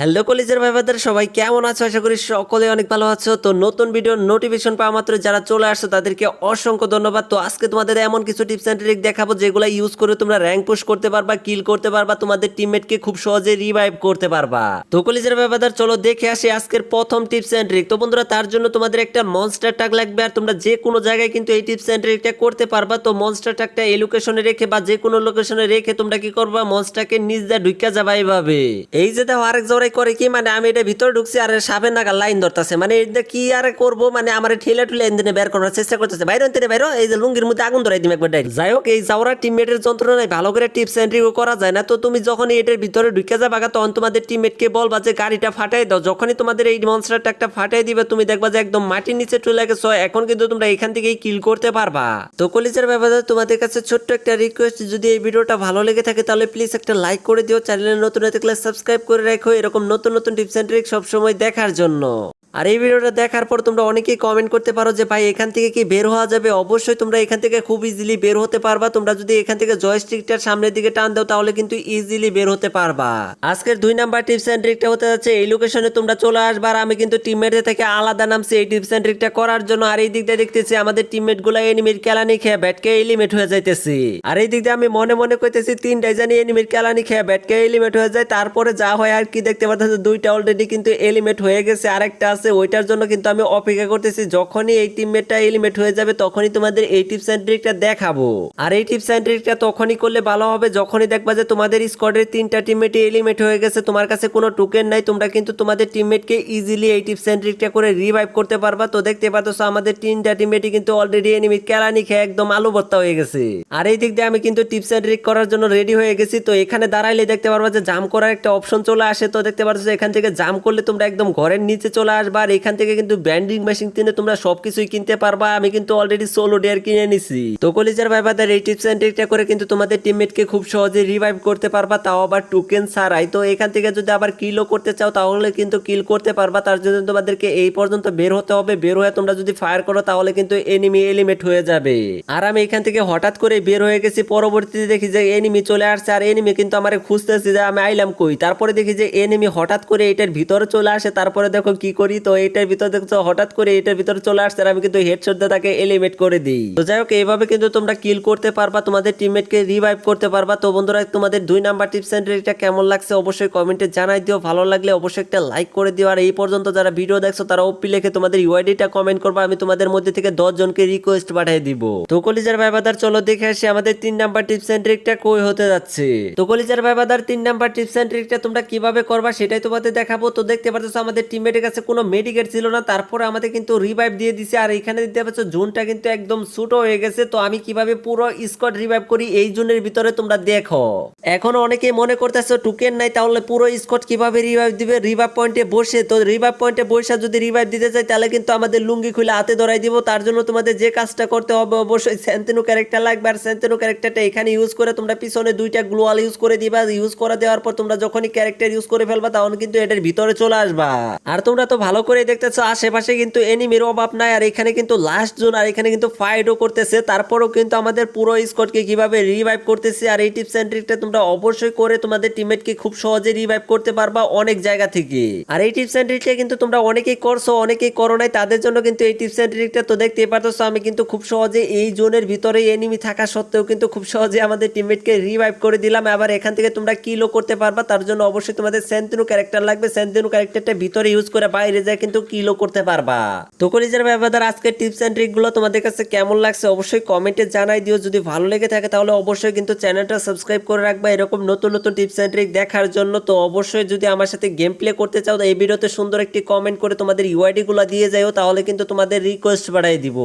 Hello কলেজের ভাইবাদের সবাই, কেমন আছো? আশা করি সকলে অনেক ভালো আছো। তো নতুন ভিডিওর নোটিফিকেশন পাওয়া মাত্র যারা চলে আসছো, তাদেরকে অসংখ্য ধন্যবাদ। তো আজকে তোমাদের এমন কিছু টিপস অ্যান্ড ট্রিক দেখাবো, যেগুলো ইউজ করে তোমরা র্যাঙ্ক পুশ করতে পারবা কিল করতে পারবা, তোমাদের টিমমেটকে খুব সহজে রিভাইভ করতে পারবা। তো কলেজের ভাইবাদের, চলো দেখে আসি আজকের প্রথম টিপস অ্যান্ড ট্রিক তো বন্ধুরা, তার জন্য তোমাদের একটা মনস্টার টাক লাগবে, আর তোমরা যে কোনো জায়গায় কিন্তু এই টিপস অ্যান্ড ট্রিকটা করতে পারবা। তো মনস্টার টাকটা এই লোকেশনে রেখে বা যে কোনো লোকেশনে রেখে তোমরা কি করবা? মনস্টারকে নিজ দিয়ে ঢুকা যাবা এইভাবে এই যে দেখো, আরেক জোড়াই করে কি মানে আমি এটা ভিতরে ঢুকছি আর সাপের নাগা লাইন ধরতেছে। মানে এটা কি আর করব? মানে আমার ঠেলে ঠুলে এনে বের করার চেষ্টা করতেছে। বাইরে আনতে বাইরে, এই যে লুঙ্গির মধ্যে আগুন ধরাই দিম একবার ডাইরেক্ট যাই হোক, এই যাওয়ার টিমমেটের যন্ত্রণায় ভালো করে টিপস এন্ড করা যায় না। তো তুমি যখন এটার ভিতরে ঢুকে যাবা তখন তোমাদের টিমমেটকে বলবা যে, গাড়িটা ফাটাই দাও। যখনই তোমাদের এই মনস্টারটা একটা ফাটাই দিবে, তুমি দেখবা যে, একদম মাটির নিচে চলে গেছো। এখন কিন্তু তোমরা এখান থেকেই কিল করতে পারবা। তো কলিজের ব্যাপারে তোমাদের কাছে ছোট্ট একটা রিকোয়েস্ট যদি এই ভিডিওটা ভালো লেগে থাকে, তাহলে প্লিজ একটা লাইক করে দিও। চ্যানেলে নতুন হয়ে থাকলে সাবস্ক্রাইব করে রাখো। এরকম নতুন নতুন টিপস অ্যান্ড ট্রিক সবসময় দেখার জন্য। আর এই ভিডিওটা দেখার পর তোমরা অনেকেই কমেন্ট করতে পারো যে, ভাই, এখান থেকে কি বের হওয়া যাবে? অবশ্যই তোমরা এখান থেকে খুব ইজিলি বের হতে পারবা। তোমরা যদি এখান থেকে জয়স্টিকটার সামনের দিকে টান দাও, তাহলে কিন্তু ইজিলি বের হতে পারবা। আজকের দুই নাম্বার টিপস এন্ড ট্রিকটা হতে যাচ্ছে, এই লোকেশনে তোমরা চলে আসবা আর আমি কিন্তু টিমমেটদের থেকে আলাদা নামছি এই টিপস এন্ড ট্রিকটা করার জন্য আর এই দিক দিয়ে দেখতেছি আমাদের টিমমেটগুলো এনিমির কেলানি খেয়ে ব্যাটকে এলিমেট হয়ে যাইতেছি। আর এই দিক দিয়ে আমি মনে মনে কইতেছি, তিনটাই জানি এনিমির কেলানি খেয়ে ব্যাটকে এলিমেট হয়ে যায়। তারপরে যা হয় আর কি দেখতে পাচ্ছি দুইটা অলরেডি কিন্তু এলিমেট হয়ে গেছে। আরেকটা আছে ওইটার জন্য কিন্তু আমি অপেক্ষা করতেছি। যখনই এই টিমমেটটা এলিমেট হয়ে যাবে, তখনই তোমাদের এই টিপস অ্যান্ড ট্রিকটা দেখাবো। আর এই টিপস অ্যান্ড ট্রিকটা তখনই করলে ভালো হবে, যখনই দেখবা যে তোমাদের স্কোয়াডের তিনটা টিমমেটই এলিমেট হয়ে গেছে, তোমার কাছে কোনো টোকেন নাই, তোমরা কিন্তু তোমাদের টিমমেটকে ইজিলি এই টিপস অ্যান্ড ট্রিকটা করে রিভাইভ করতে পারবা। তো দেখতে পাচ্ছ, আমাদের তিনটা টিমমেটই কিন্তু অলরেডি এনিমি কেলানি খেয়ে একদম আলু হয়ে গেছে। আর এই দিক দিয়ে আমি কিন্তু টিপস অ্যান্ড ট্রিক করার জন্য রেডি হয়ে গেছি। তো এখানে দাঁড়াইলে দেখতে পারবা যে জাম করার একটা অপশন চলে আসে। তো দেখতে পাচ্ছ এখান থেকে জাম করলে তোমরা একদম ঘরের নিচে চলে আসবা। আর এখান থেকে কিন্তু ব্যান্ডিং মেশিন কিনে তোমরা সবকিছুই কিনতে পারবা। আমি কিন্তু অলরেডি সোলো ডেয়ার কিনে নিছি। তো কলেজের ভাইবাদের এই টিপস এন্ড ট্রিকটা করে কিন্তু তোমাদের টিমমেটকে খুব সহজে রিভাইভ করতে পারবা, তাও আবার টোকেন ছাড়াই। তো এখান থেকে যদি আবার কিলও করতে চাও, তাহলে কিন্তু কিল করতে পারবা। তার জন্য তোমাদেরকে এই পর্যন্ত বের হতে হবে। বের হয়ে তোমরা যদি ফায়ার করো, তাহলে কিন্তু এনিমি এলিমেট হয়ে যাবে। আর আমি এখান থেকে হঠাৎ করে বের হয়ে গেছি। পরবর্তীতে দেখি যে এনিমি চলে আসছে। আর এনিমি কিন্তু আমার খুঁজতেছি যে আমি আইলাম কই? তারপরে দেখি যে এনিমি হঠাৎ করে এটার ভিতরে চলে আসে। তারপরে দেখো কি করি? তো এটার ভিতরে দেখছ, হঠাৎ করে এটার ভিতরে চলে আসছে আর আমি কিন্তু হেডশট দিয়ে তাকে এলিমেট করে দিই। তো যাই হোক এইভাবে কিন্তু তোমরা কিল করতে পারবা, তোমাদের টিমমেটকে রিভাইভ করতে পারবা। তো বন্ধুরা, তোমাদের দুই নাম্বার টিপস এন্ড ট্রিকটা কেমন লাগছে অবশ্যই কমেন্টে জানাই দিও। ভালো লাগলে অবশ্যই একটা লাইক করে দিও। আর এই পর্যন্ত যারা ভিডিও দেখছ, তারা ওপি লিখে তোমাদের ইউআইডিটা কমেন্ট করবা। আমি তোমাদের মধ্যে থেকে জনকে রিকোয়েস্ট পাঠিয়ে দিব। তো কলিজার ভাইবাদার চলো দেখে আসি আমাদের তিন নাম্বার টিপস এন্ড ট্রিকটা কই হতে যাচ্ছে। তো কলিজার ভাইবাদার তিন নাম্বার টিপস এন্ড ট্রিকটা তোমরা কীভাবে করবা, সেটাই তোমাদের দেখাবো। তো দেখতে পাচ্ছ আমাদের টিমমেটের কাছে কোনো মেডিকেট ছিল না, তারপরে আমাদের কিন্তু রিভাইভ দিয়ে দিছে। আর এখানে দেখতে পাচ্ছ, জোনটা কিন্তু একদম ছোট হয়ে গেছে। তো আমি কীভাবে পুরো স্কোয়াড রিভাইভ করি, এই জোনের ভিতরে তোমরা দেখো। এখন অনেকেই মনে করতেছো টুকেন নাই, তাহলে পুরো স্কোয়াড কীভাবে রিভাইভ দিবে? রিভাইভ পয়েন্টে বসে, তো রিভাইভ পয়েন্টে বসে যদি রিভাইভ দিতে চাই তাহলে কিন্তু আমাদের লুঙ্গি খুলে হাতে ধরাই দিব। তার জন্য তোমাদের যে কাজটা করতে হবে, অবশ্যই স্যান্তেনু ক্যারেক্টার লাগবে। আর স্যান্তেনু ক্যারেক্টারটা এখানে ইউজ করে তোমরা পিছনে দুইটা গ্লোয়াল ইউজ করে দিবা। ইউজ করে দেওয়ার পর তোমরা যখনই ক্যারেক্টার ইউজ করে ফেলবা, তখন কিন্তু এটার ভিতরে চলে আসবা। আর তোমরা তো ভালো করে দেখতেছো, আশেপাশে কিন্তু এনিমির অভাব নাই, আর এখানে কিন্তু লাস্ট জোন আর এখানে কিন্তু ফাইটও করতেছে। তারপরেও কিন্তু আমাদের পুরো স্কোয়াডকে কীভাবে রিভাইভ করতেছে, আর এই টিপস এন্ড ট্রিকটা তোমরা অবশ্যই করে তোমাদের টিমমেটকে খুব সহজে রিভাইভ করতে পারবা অনেক জায়গা থেকে। আর এই টিপস এন্ড ট্রিকটা কিন্তু তোমরা অনেকেই করছ, অনেকেই করো নাই, তাদের জন্য কিন্তু এই টিপস এন্ড ট্রিকটা তো দেখতে পারতেছো, আমি কিন্তু খুব সহজে এই জোনের ভিতরে এনিমি থাকা সত্ত্বেও কিন্তু খুব সহজে আমাদের টিমমেটকে রিভাইভ করে দিলাম। আবার এখান থেকে তোমরা কিলও করতে পারবা, তার জন্য অবশ্যই তোমাদের সেন্তিনু ক্যারেক্টার লাগবে। সেন্তিনু ক্যারেক্টারটা ভিতরে ইউজ করে বাইরে যায় কিন্তু কিলও করতে পারবা। তো কলিজার ব্যবহার আজকের টিপস এন্ড ট্রিকগুলো তোমাদের কাছে কেমন লাগছে অবশ্যই কমেন্টে জানাই দিও। যদি ভালো লেগে থাকে তাহলে অবশ্যই কিন্তু চ্যানেলটা সাবস্ক্রাইব করে রাখবা। এরকম নতুন নতুন টিপস এন্ড ট্রিক দেখার জন্য তো অবশ্যই যদি আমার সাথে গেম প্লে করতে চাও, এই ভিডিওতে সুন্দর একটি কমেন্ট করে তোমাদের ইউআইডি গুলো দিয়ে যাও তাহলে কিন্তু তোমাদের রিকোয়েস্ট বাড়াই দিব।